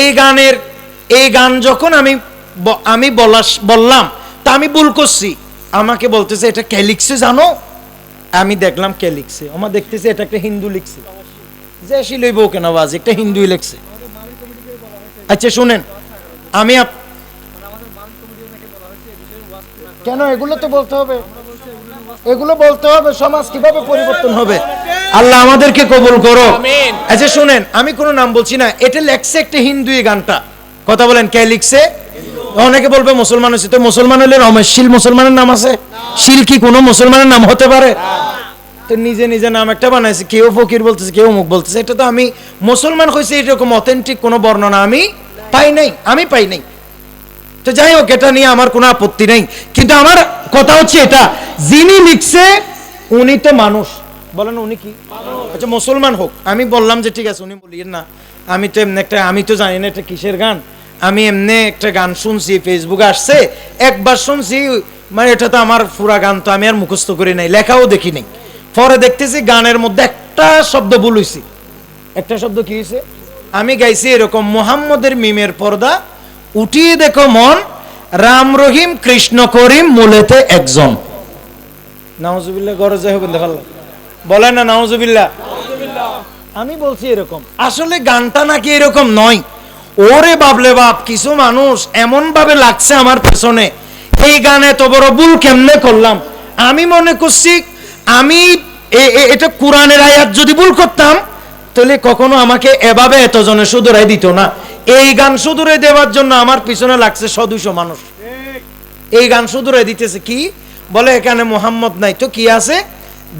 এই গানের এই গান যখন আমি আমি বলা বললাম, তা আমি ভুল করছি। আমাকে বলতেছে, এটা কে লিখছে জানো? আমি দেখলাম কে লিখছে। আমার দেখতেছে, এটা একটা হিন্দু লিখছে। যে শিলইব কেন আওয়াজ একটা হিন্দুই লিখছে। আচ্ছা শুনেন, আমি কেন এগুলো তো বলতে হবে? এগুলো বলতে হবে সমাজ কীভাবে পরিবর্তন হবে? আল্লাহ আমাদেরকে কবুল করো। আচ্ছা শুনেন আমি কোনো নাম বলছি না। এটা লেখছে একটা হিন্দু এই গানটা। কথা বলেন কে লিখছে? অনেকে বলবে মুসলমান হচ্ছে তো মুসলমান হলে রমেশ শীল মুসলমানের নাম আছে? শিল কি কোনো মুসলমানের নাম হতে পারে? তো নিজে নিজে নাম একটা বানাইছে। কেউ ফকির বলতেছে কেউ মুখ বলতেছে। এটা তো আমি মুসলমান হয়েছে এরকম অথেন্টিক কোনো বর্ণনা আমি পাই নাই। আমি পাই নাই। তো যাই হোক এটা নিয়ে আমার কোনো আপত্তি নেই। কিন্তু আমার কথা হচ্ছে এটা, যিনি লিখছে, উনি তো মানুষ। বলেন উনি কি? আচ্ছা মুসলমান হোক। আমি বললাম যে ঠিক আছে, উনি বলিয়েন না। আমি তো এমনি একটা আমি তো জানি না এটা কিসের গান। আমি এমনি একটা গান শুনছি ফেসবুকে আসছে, একবার শুনছি মানে এটা তো আমার পুরা গান, তো আমি আর মুখস্থ করি নাই, লেখাও দেখি নাই। পরে দেখতেছি গানের মধ্যে একটা শব্দ ভুল একটা শব্দ কি হয়েছে আমি গাইছি এরকম মোহাম্মদের মিমের পর্দা উঠিয়ে দেখো মন, রাম রহিম, কৃষ্ণ করিম, মূলেতে একজন। নাউজুবিল্লাহ, গরজে হবে দেখাল বলে না, নাউজুবিল্লাহ। আমি বলছি এরকম। আসলে গানটা নাকি এরকম নয়। ওরে বাবলে বাপ, কিছু মানুষ এমন ভাবে লাগছে আমার পেছনে। এই গানে তো বড় ভুল কেমনে করলাম? আমি মনে করছি, আমি এটা কোরআনের আয়াত যদি ভুল করতাম, তাহলে কখনো আমাকে এভাবে এতজনে সুদরাই দিত না। এই গান সুদূরে দেওয়ার জন্য আমার পিছনে লাগছে সদুশো মানুষ। এই গান সুদূরে দিতেছে কি? বলে এখানে মোহাম্মদ নাই। তো কি আছে?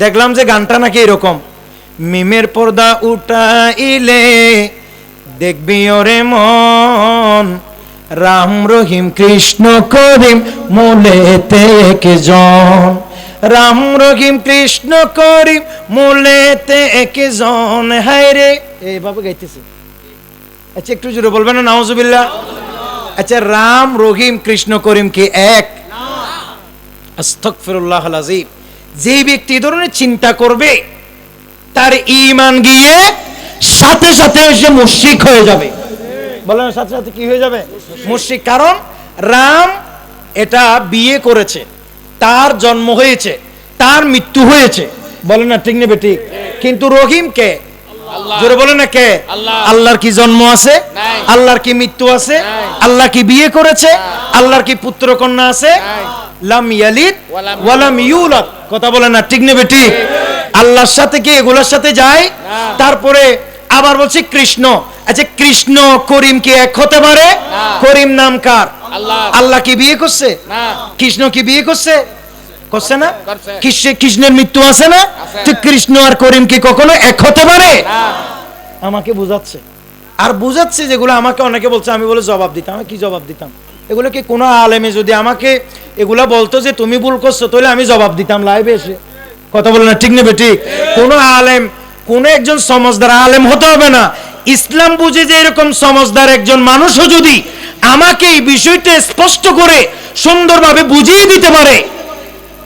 দেখলাম যে গানটা নাকি এরকম। মিমের পর্দা উঠাইলে দেখবি ওরে মন। রাম রহিম, কৃষ্ণ করিম, মূলেতে জন। রাম রহিম, কৃষ্ণ করিম, মূলেতে জন। হায় রে। এইভাবে গাইতেছে। আচ্ছা একটু জোরে বলবেন না? নাউজুবিল্লাহ আচ্ছা রাম, রহিম, কৃষ্ণ, করিম কি এক? আস্তগফিরুল্লাহ আলাজিম যে ব্যক্তি ধরনের চিন্তা করবে, তার ঈমান গিয়ে সাথে সাথে সে মুশরিক হয়ে যাবে। বলেন, সাথে সাথে কি হয়ে যাবে? মুশরিক। কারণ, রাম এটা বিয়ে করেছে, তার জন্ম হয়েছে, তার মৃত্যু হয়েছে। বলেন না, ঠিক নেবে ঠিক? কিন্তু রহিম কে? জোরে বলে না কে আল্লাহর কি জন্ম আছে? আল্লাহর কি মৃত্যু আছে? আল্লাহ কি বিয়ে করেছে? আল্লাহর কি পুত্র কন্যা আছে? লাম ইয়ালিদ ওয়ালাম ইউলাদ। কথা বলে না ঠিক নেবে ঠিক। আল্লাহর সাথে কি এগুলোর সাথে যায়? তারপরে আবার বলছি কৃষ্ণ। আচ্ছা কৃষ্ণ করিম কি এক হতে পারে? করিম নাম কার? আল্লাহ। কি বিয়ে করছে? কৃষ্ণ কি বিয়ে করছে? করছে না? কৃষ্ণের মৃত্যু আছে না? তো কৃষ্ণ আর করিম কি কখনো এক হতে পারে? আমাকে বুঝাচ্ছে। আর বুঝাচ্ছে যেগুলো আমাকে অনেকে বলছে আমি বলে জবাব দিতাম। আমি কি জবাব দিতাম? এগুলো কি কোনো আলেমে যদি আমাকে এগুলা বলতো যে তুমি ভুল করছ তাহলে আমি জবাব দিতাম লাইভে এসে। কথা বলে না ঠিক নেবে ঠিক? কোনো আলেম কোনো একজন সমজদার আলেম হতে হবে না। ইসলাম বুঝে যে এরকম সমজদার একজন মানুষও যদি আমাকে এই বিষয়টা স্পষ্ট করে সুন্দরভাবে বুঝিয়ে দিতে পারে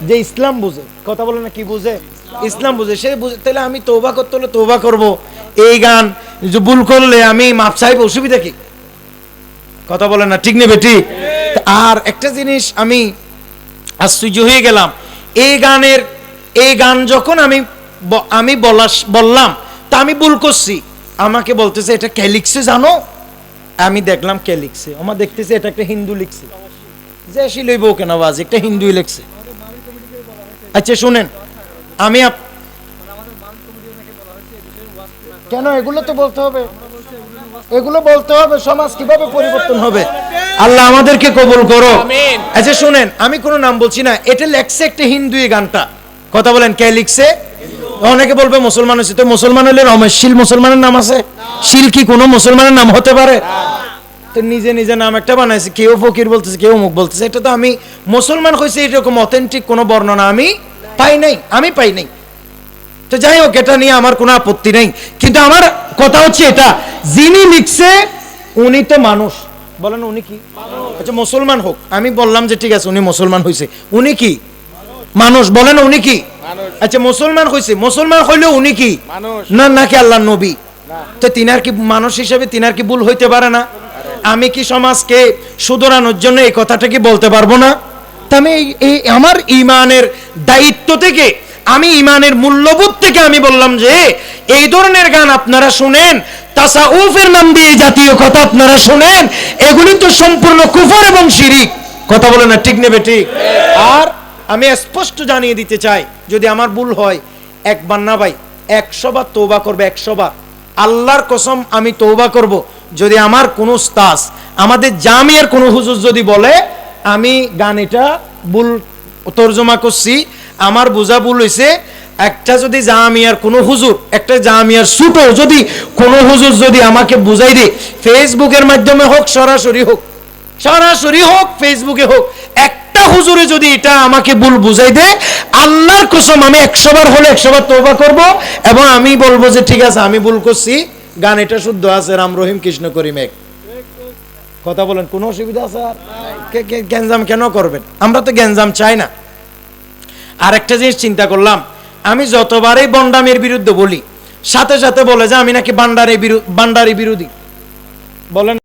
যে ইসলাম বুঝে, কথা বলে না কি বুঝে? ইসলাম বুঝে, সে বুঝে, তাহলে আমি তোবা করতে হলে তৌবা করব। এই গান যে ভুল করলে আমি মাপ চাইব, অসুবিধা কি? কথা বলে না, ঠিক নেবে, ঠিক? আর একটা জিনিস আমি আশ্চর্য হয়ে গেলাম, এই গানের, এই গান যখন আমি আমি বলা বললাম, তা আমি ভুল করছি। আমাকে বলতেছে, এটা কে লিখছে জানো? আমি দেখলাম কে লিখছে। আমার দেখতেছে, এটা একটা হিন্দু লিখছে। যে শিলইব কেন আওয়াজ একটা হিন্দুই লিখছে। আচ্ছা শুনেন আমি কেন এগুলো তো বলতে হবে? এগুলো বলতে হবে সমাজ কীভাবে পরিবর্তন হবে? আল্লাহ আমাদেরকে কবুল করো। আচ্ছা শুনেন আমি কোনো নাম বলছি না এটা লেখছে একটা হিন্দু এই গানটা। কথা বলেন কে লিখছে? অনেকে বলবে মুসলমান হচ্ছে তো মুসলমান হলে রমেশ শীল মুসলমানের নাম আছে? শিল কি কোনো মুসলমানের নাম হতে পারে? তো নিজে নিজে নাম একটা বানাইছে কেউ ফকির বলতেছে কেউ মুখ বলতেছে। এটা তো আমি মুসলমান হয়েছে এরকম অথেন্টিক কোনো বর্ণনা আমি পাই নাই আমি পাই নাই। তো যাই হোক এটা নিয়ে আমার কোনো আপত্তি নেই। কিন্তু আমার কথা হচ্ছে এটা যিনি লিখছে উনি তো মানুষ। বলেন উনি কি? আচ্ছা মুসলমান হোক আমি বললাম যে ঠিক আছে উনি মুসলমান হয়েছে উনি কি? মানুষ বলেন উনি কি? আচ্ছা মুসলমান হয়েছে মুসলমান হইলেও উনি কি। না নাকি আল্লাহ নবী? তো তিনার কি মানুষ হিসেবে তিনার কি ভুল হইতে পারে না? আমি কি সমাজকে শুধরানোর জন্য এই কথাটা কি বলতে পারব না? আমি এই আমার ইমানের দায়িত্ব থেকে, আমি ইমানের মূল্যবোধ থেকে আমি বললাম যে, এই ধরনের গান আপনারা শুনেন, তাসাউফের নাম দিয়ে জাতীয় কথা আপনারা শুনেন, এগুলি তো সম্পূর্ণ কুফর এবং শিরিক। কথা বলে না, ঠিক নেবে, ঠিক? আর আমি স্পষ্ট জানিয়ে দিতে চাই, যদি আমার ভুল হয়, একবার না ভাই, একশো বার তৌবা করবে, একশো বার। আল্লাহর কসম আমি তৌবা করব। যদি আমার কোনো স্তাস আমাদের জামিয়ার কোনো হুজুর যদি বলে, আমি গান এটা ভুল তর্জমা করছি, আমার বোঝা ভুল হয়েছে একটা যদি জামিয়ার কোনো হুজুর, একটা জামিয়ার সুটো যদি কোনো হুজুর যদি আমাকে বুঝাই দেয়, ফেসবুকের মাধ্যমে হোক, সরাসরি হোক সরাসরি হোক, ফেসবুকে হোক, একটা হুজুরে যদি এটা আমাকে ভুল বুঝাই দেয়, আল্লাহর কসম আমি একশো বার হলে একশোবার তোবা করব, এবং আমি বলব যে ঠিক আছে, আমি ভুল করছি। গান এটা শুদ্ধ আছে, রাম রহিম, কৃষ্ণ করিম এক। কথা বলেন, কোনো অসুবিধা আছে আর? গ্যাঞ্জাম কেন করবেন? আমরা তো গ্যাঞ্জাম চাই না। আরেকটা জিনিস চিন্তা করলাম, আমি যতবারই বন্ডামের বিরুদ্ধে বলি, সাথে সাথে বলে যে আমি নাকি বান্ডারি বান্ডারি বিরোধী। বলেন